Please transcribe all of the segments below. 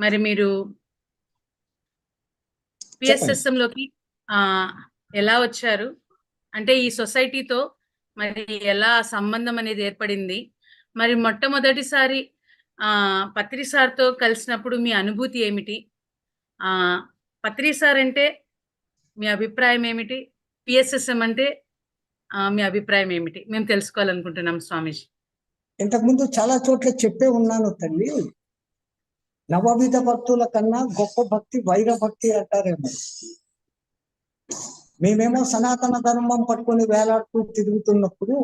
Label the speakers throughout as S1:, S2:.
S1: మరి మీరు పిఎస్ఎస్ఎం లోకి ఆ, ఎలా వచ్చారు? అంటే ఈ సొసైటీతో మరి ఎలా సంబంధం అనేది ఏర్పడింది? మరి మొట్టమొదటిసారి ఆ పత్రి సార్తో కలిసినప్పుడు మీ అనుభూతి ఏమిటి? ఆ పత్రి సార్ అంటే మీ అభిప్రాయం ఏమిటి? పిఎస్ఎస్ఎం అంటే మీ అభిప్రాయం ఏమిటి? మేము తెలుసుకోవాలనుకుంటున్నాం స్వామీజీ.
S2: ఇంతకుముందు చాలా చోట్ల చెప్పే ఉన్నాను తల్లి. నవవిధ భక్తుల కన్నా గొప్ప భక్తి వైర భక్తి అంటారేమో. మేమేమో సనాతన ధర్మం పట్టుకొని వేలాడుతూ తిరుగుతున్నప్పుడు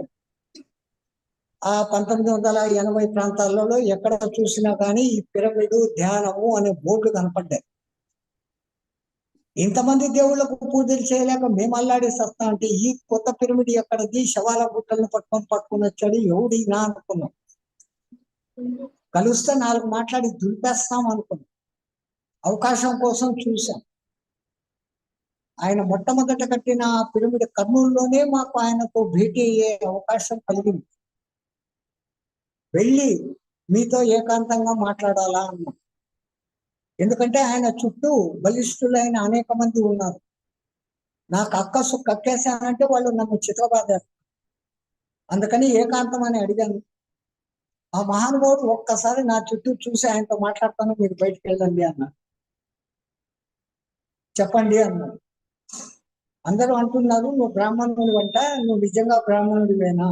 S2: ఆ పంతొమ్మిది వందల ఎనభై ప్రాంతాలలో ఎక్కడ చూసినా కానీ ఈ పిరమిడు ధ్యానము అనే బోర్డులు కనపడ్డాయి. ఇంతమంది దేవుళ్ళకు పూజలు చేయలేక మేము అల్లాడి సస్తా అంటే ఈ కొత్త పిరమిడ్ ఎక్కడది? శవాల గుట్టలను పట్టుకొని పట్టుకుని వచ్చాడు. ఎవడి నా అనుకున్నాం. కలుస్తే నాలుగు మాట్లాడి దులిపేస్తాం అనుకున్నాం. అవకాశం కోసం చూశాం. ఆయన మొట్టమొదట కట్టిన పిరమిడ్ కర్నూలులోనే మాకు ఆయనతో భేటీ అయ్యే అవకాశం కలిగింది. వెళ్ళి మీతో ఏకాంతంగా మాట్లాడాలా అన్నాం. ఎందుకంటే ఆయన చుట్టూ బలిష్ఠులైన అనేక మంది ఉన్నారు. నాకు అక్కసు కక్కేశానంటే వాళ్ళు నన్ను చిత్రబాదారు అందుకని ఏకాంతం అని అడిగాను. ఆ మహానుభావుడు ఒక్కసారి నా చుట్టూ చూసి ఆయనతో మాట్లాడతాను మీరు బయటకు వెళ్ళండి అన్నాడు. చెప్పండి అన్నాడు. అందరూ అంటున్నారు నువ్వు బ్రాహ్మణుడు అంట నువ్వు నిజంగా బ్రాహ్మణుడివేనా?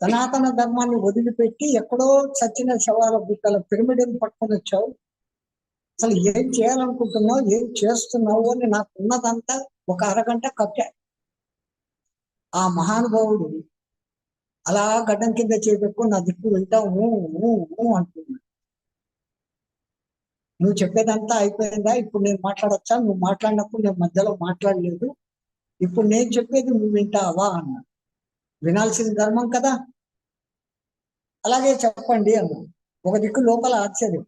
S2: సనాతన ధర్మాన్ని వదిలిపెట్టి ఎక్కడో చచ్చిన శవాల బుట్టల పిరమిడ్ని పట్టుకొని వచ్చావు. అసలు ఏం చేయాలనుకుంటున్నావు ఏం చేస్తున్నావు అని నాకు ఉన్నదంతా ఒక అరగంట కట్టా. ఆ మహానుభావుడు అలా గడ్డం కింద చేపెట్టుకుని నా దిక్కు వింటావు ఊ, ఊ, ఊ అంటున్నాడు నువ్వు చెప్పేదంతా అయిపోయిందా? ఇప్పుడు నేను మాట్లాడచ్చా? నువ్వు మాట్లాడినప్పుడు నేను మధ్యలో మాట్లాడలేదు. ఇప్పుడు నేను చెప్పేది నువ్వు వింటావా? అన్నాడు వినాల్సిన ధర్మం కదా? అలాగే చెప్పండి అన్న. ఒక దిక్కు లోపల ఆశ్చర్యం.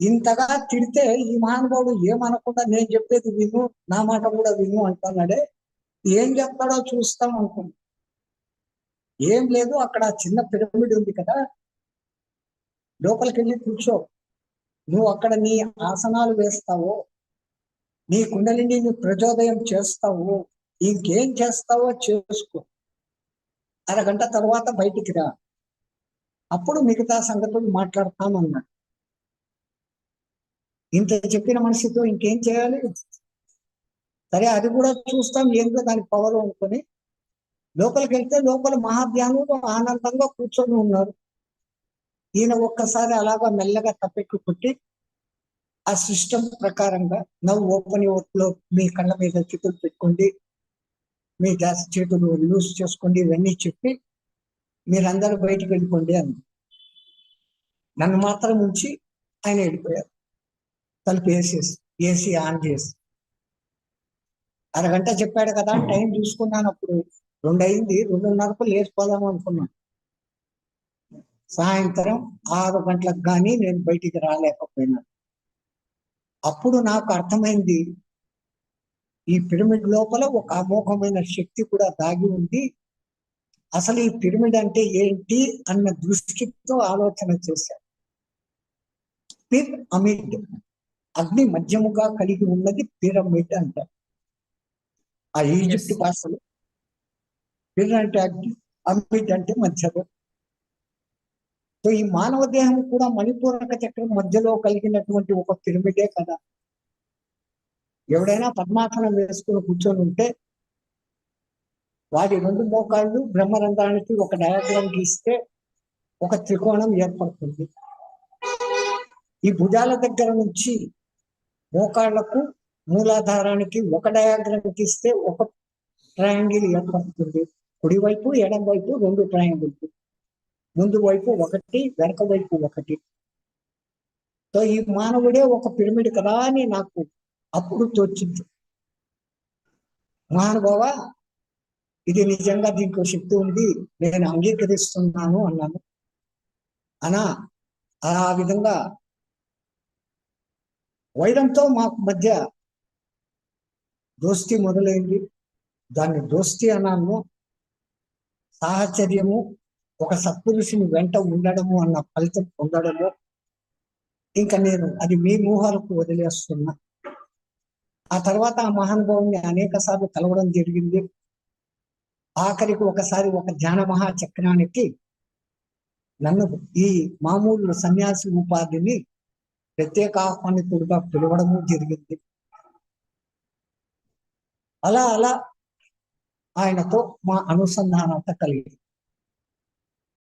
S2: ఇంతగా తిడితే ఈ మహానుభావుడు ఏమనకుండా నేను చెప్పేది విను నా మాట కూడా విను అంటున్నాడే. ఏం చెప్తాడో చూస్తాం అనుకున్నాడు ఏం లేదు అక్కడ చిన్న పిరమిడ్ ఉంది కదా. లోపలికి వెళ్ళి కూర్చో. నువ్వు అక్కడ నీ ఆసనాలు వేస్తావో. నీ కుండలిని నువ్వు ప్రచోదయం చేస్తావు. ఇంకేం చేస్తావో చేసుకో. అరగంట తర్వాత బయటికి రా. అప్పుడు మిగతా సంగతులు మాట్లాడతామన్నాడు ఇంత చెప్పిన మనిషితో ఇంకేం చేయాలి? సరే అది కూడా చూస్తాం ఏంటో దాని పవర్ అనుకొని. లోపలికి వెళ్తే లోపల మహాధ్యానులు ఆనందంగా కూర్చొని ఉన్నారు. ఈయన ఒక్కసారి అలాగా మెల్లగా తప్పెక్కి ఆ సిస్టమ్ ప్రకారంగా నవ్వు ఓపెన్లో మీ కళ్ళ మీద చేతులు పెట్టుకోండి మీ గ్యాస్ చేతులు లూజ్ చేసుకోండి ఇవన్నీ చెప్పి మీరందరూ బయటికి వెళ్ళిపోండి అని. నన్ను మాత్రం ఉంచి ఆయన వెళ్ళిపోయారు. తలుపు వేసేసి ఏసీ ఆన్ చేసి. అరగంట చెప్పాడు కదా టైం చూసుకున్నాను అప్పుడు. రెండు అయింది రెండున్నరకు లేచిపోదాం అనుకున్నాను సాయంత్రం ఆరు గంటలకు కానీ నేను బయటికి రాలేకపోయినాను అప్పుడు నాకు అర్థమైంది ఈ పిరమిడ్ లోపల ఒక అమోఘమైన శక్తి కూడా దాగి ఉంది. అసలు ఈ పిరమిడ్ అంటే ఏంటి అన్న దృష్టితో ఆలోచన చేశాను పిర్ అమిడ్ అగ్ని మధ్యముగా కలిగి ఉన్నది పిరమిడ్ అంటారు ఆ ఈజిప్ట్ భాషలో పిర్ అంటే అగ్ని అమిత్ అంటే మధ్యలో. సో ఈ మానవ దేహం కూడా మణిపూరక చక్రం మధ్యలో కలిగినటువంటి ఒక పిరమిడే కదా. ఎవడైనా పద్మాసనం వేసుకుని కూర్చొని ఉంటే వాటి రెండు మోకాళ్ళు బ్రహ్మరంధ్రానికి ఒక డయాగ్రామ్ గీస్తే ఒక త్రికోణం ఏర్పడుతుంది. ఈ భుజాల దగ్గర నుంచి మోకాళ్ళకు మూలాధారానికి ఒక డయాగ్రామ్ గీస్తే ఒక ట్రయాంగిల్ ఏర్పడుతుంది. కుడివైపు ఎడం వైపు రెండు ట్రయాంగిల్ ముందు వైపు ఒకటి వెనక వైపు ఒకటి. సో ఈ మానవుడే ఒక పిరమిడ్ కదా అని నాకు అప్పుడు తోచింది. మహానుభావ ఇది నిజంగా దీంట్లో శక్తి ఉంది నేను అంగీకరిస్తున్నాను అన్నాను. అనా ఆ విధంగా వైరంతో మాకు మధ్య దోస్తి మొదలైంది. దాన్ని దోస్తి అన్నాను. సాహచర్యము ఒక సత్పురుషుని వెంట ఉండడము అన్న ఫలితం పొందడము. ఇంకా నేను అది మీ మూహాలకు వదిలేస్తున్నా. ఆ తర్వాత ఆ మహానుభావుని అనేక సార్లు కలవడం జరిగింది. ఆఖరికి ఒకసారి ఒక ధ్యాన మహాచక్రానికి నన్ను ఈ మామూలు సన్యాసి ఉపాధిని ప్రత్యేక ఆహ్వానితుడిగా పిలవడము జరిగింది. అలా అలా ఆయనతో మా అనుసంధానత కలిగింది